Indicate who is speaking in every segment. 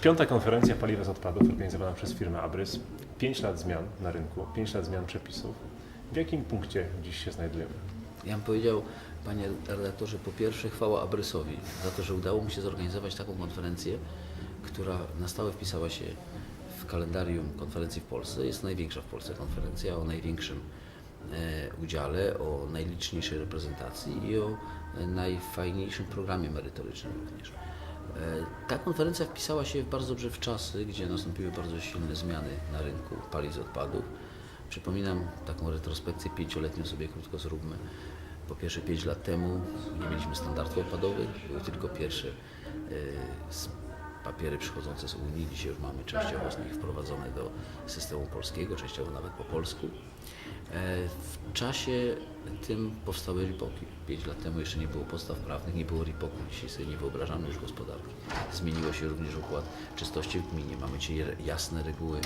Speaker 1: Piąta konferencja paliwa z odpadów organizowana przez firmę Abrys. Pięć lat zmian na rynku, pięć lat zmian przepisów. W jakim punkcie dziś się znajdujemy?
Speaker 2: Ja bym powiedział, panie redaktorze, po pierwsze chwała Abrysowi za to, że udało mu się zorganizować taką konferencję, która na stałe wpisała się w kalendarium konferencji w Polsce. Jest największa w Polsce konferencja o największym e, udziale, o najliczniejszej reprezentacji i o e, najfajniejszym programie merytorycznym również. E, Ta konferencja wpisała się bardzo dobrze w czasy, gdzie nastąpiły bardzo silne zmiany na rynku paliw z odpadów. Przypominam taką retrospekcję pięcioletnią sobie krótko zróbmy. Po pierwsze, pięć lat temu nie mieliśmy standardów odpadowych, były tylko pierwsze e, papiery przychodzące z Unii. Dzisiaj już mamy częściowo z nich wprowadzone do systemu polskiego, częściowo nawet po polsku. E, W czasie tym powstały ripoki. Pięć lat temu jeszcze nie było podstaw prawnych, nie było ripoku. Dzisiaj sobie nie wyobrażamy już gospodarki. Zmieniło się również układ czystości w gminie. Mamy dzisiaj jasne reguły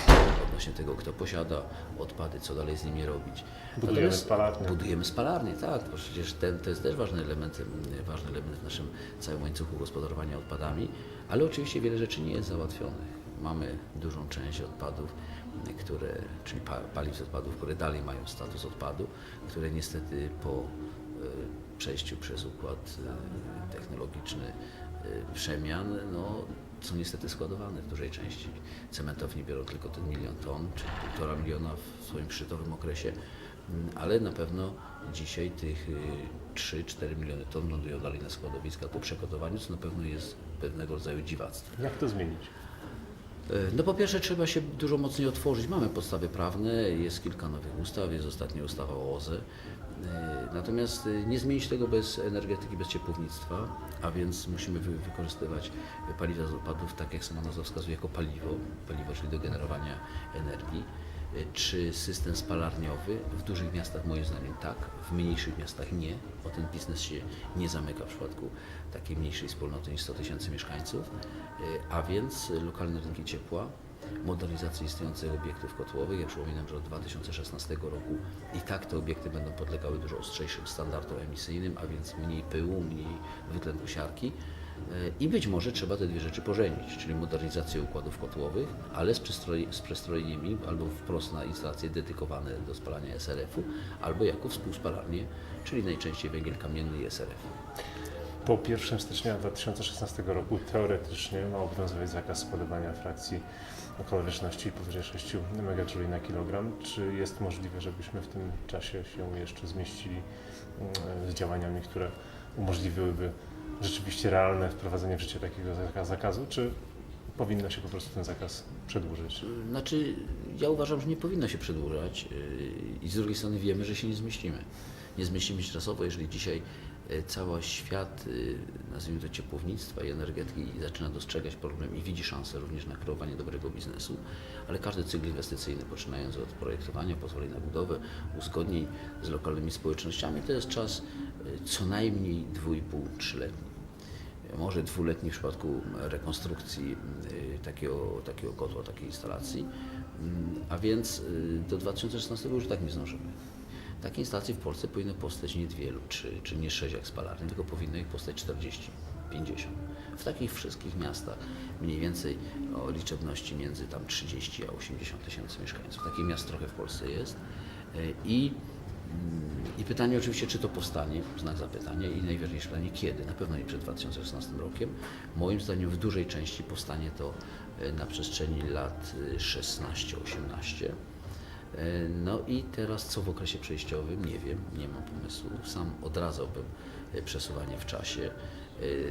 Speaker 2: odnośnie tego, kto posiada odpady, co dalej z nimi robić.
Speaker 1: Budujemy
Speaker 2: Natomiast
Speaker 1: spalarnie.
Speaker 2: Budujemy spalarnie, tak, bo przecież ten, to jest też ważny element, ważny element w naszym całym łańcuchu gospodarowania odpadami, ale oczywiście wiele rzeczy nie jest załatwionych. Mamy dużą część odpadów, które, czyli pa, paliw z odpadów, które dalej mają status odpadu, które niestety po e, przejściu przez układ e, technologiczny e, przemian, no, są niestety składowane w dużej części. Cementowni biorą tylko ten milion ton, czy półtora miliona w swoim szczytowym okresie, Mm, ale na pewno dzisiaj tych y, 3-4 miliony ton lądują dalej na składowiskach po przekotowaniu, co na pewno jest pewnego rodzaju dziwactwem.
Speaker 1: Jak to zmienić?
Speaker 2: E, No po pierwsze trzeba się dużo mocniej otworzyć. Mamy podstawy prawne, jest kilka nowych ustaw, jest ostatnia ustawa o OZE. E, Natomiast e, nie zmienić tego bez energetyki, bez ciepłownictwa, a więc musimy wy- wykorzystywać paliwa z odpadów, tak jak sama nazwa wskazuje, jako paliwo, paliwo czyli do generowania energii. Czy system spalarniowy w dużych miastach moim zdaniem tak, w mniejszych miastach nie, bo ten biznes się nie zamyka w przypadku takiej mniejszej wspólnoty niż 100 tysięcy mieszkańców, E, a więc lokalne rynki ciepła, modernizacja istniejących obiektów kotłowych. Ja przypominam, że od 2016 roku i tak te obiekty będą podlegały dużo ostrzejszym standardom emisyjnym, a więc mniej pyłu, mniej dwutlenku siarki. E, I być może trzeba te dwie rzeczy pożenić, czyli modernizację układów kotłowych, ale z, przystroj, z przestrojeniami albo wprost na instalacje dedykowane do spalania SRF-u, albo jako współspalarnie, czyli najczęściej węgiel kamienny i SRF.
Speaker 1: Po 1 stycznia 2016 roku teoretycznie ma obowiązywać zakaz składowania frakcji kaloryczności powyżej 6 MJ na kilogram. Czy jest możliwe, żebyśmy w tym czasie się jeszcze zmieścili mm, z działaniami, które umożliwiłyby rzeczywiście realne wprowadzenie w życie takiego zaka- zakazu, czy powinno się po prostu ten zakaz przedłużyć?
Speaker 2: Znaczy, ja uważam, że nie powinno się przedłużać yy, i z drugiej strony wiemy, że się nie zmieścimy. Nie zmieścimy się czasowo, jeżeli dzisiaj yy, cały świat, yy, nazwijmy to ciepłownictwa i energetyki zaczyna dostrzegać problem i widzi szansę również na kreowanie dobrego biznesu, ale każdy cykl inwestycyjny, poczynając od projektowania, pozwoleń na budowę, uzgodnień z lokalnymi społecznościami, to jest czas yy, co najmniej 2,5-3-letni może dwuletni w przypadku rekonstrukcji takiego, takiego kotła, takiej instalacji, Mm, a więc do 2016 już tak nie zdążymy. Takie instalacje w Polsce powinny powstać nie dwie lub trzy, czy nie sześć jak spalarnie, tylko powinno ich powstać 40, 50. W takich wszystkich miastach mniej więcej o liczebności między tam 30 a 80 tysięcy mieszkańców. Takich miast trochę w Polsce jest. Y, I i pytanie oczywiście, czy to powstanie, znak zapytania i najważniejsze pytanie, kiedy. Na pewno nie przed 2016 rokiem. Moim zdaniem w dużej części powstanie to e, na przestrzeni lat e, 16-18. E, No i teraz co w okresie przejściowym? Nie wiem, nie mam pomysłu. Sam odradzałbym e, przesuwanie w czasie.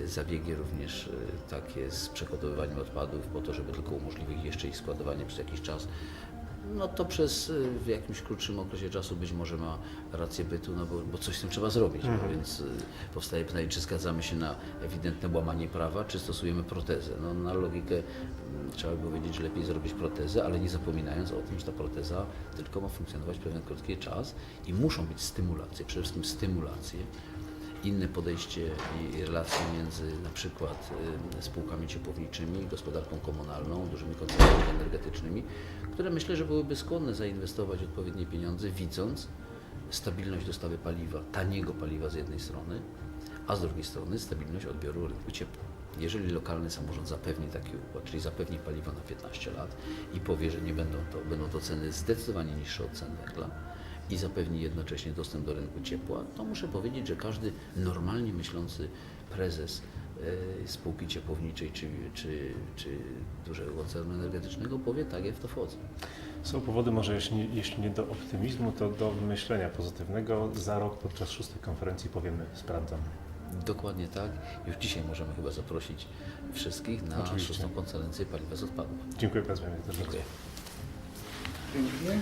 Speaker 2: E, Zabiegi również takie z przechowywaniem odpadów po to, żeby tylko umożliwić jeszcze ich składowanie przez jakiś czas. No to przez y, w jakimś krótszym okresie czasu być może ma rację bytu, no bo, bo coś z tym trzeba zrobić. No więc y, powstaje pytanie, czy zgadzamy się na ewidentne łamanie prawa, czy stosujemy protezę. No, na logikę mm, trzeba by powiedzieć, że lepiej zrobić protezę, ale nie zapominając o tym, że ta proteza tylko ma funkcjonować pewien krótki czas i muszą być stymulacje, przede wszystkim stymulacje inne podejście i relacje między na przykład spółkami ciepłowniczymi, gospodarką komunalną, dużymi koncernami energetycznymi, które myślę, że byłyby skłonne zainwestować odpowiednie pieniądze, widząc stabilność dostawy paliwa, taniego paliwa z jednej strony, a z drugiej strony stabilność odbioru rynku ciepła. Jeżeli lokalny samorząd zapewni taki układ, czyli zapewni paliwo na 15 lat i powie, że nie będą to, będą to ceny zdecydowanie niższe od cen węgla i zapewni jednocześnie dostęp do rynku ciepła, to muszę powiedzieć, że każdy normalnie myślący prezes e, spółki ciepłowniczej czy, czy, czy dużego koncernu energetycznego powie, tak, ja w to wchodzę.
Speaker 1: Są powody może, jeśli, jeśli nie do optymizmu, to do myślenia pozytywnego. Za rok podczas szóstej konferencji powiemy, sprawdzam.
Speaker 2: Dokładnie tak. Już dzisiaj możemy chyba zaprosić wszystkich na
Speaker 1: Oczywiście.
Speaker 2: szóstą konferencję paliwa z odpadów.
Speaker 1: Dziękuję bardzo.
Speaker 2: Dziękuję.
Speaker 3: Pięknie.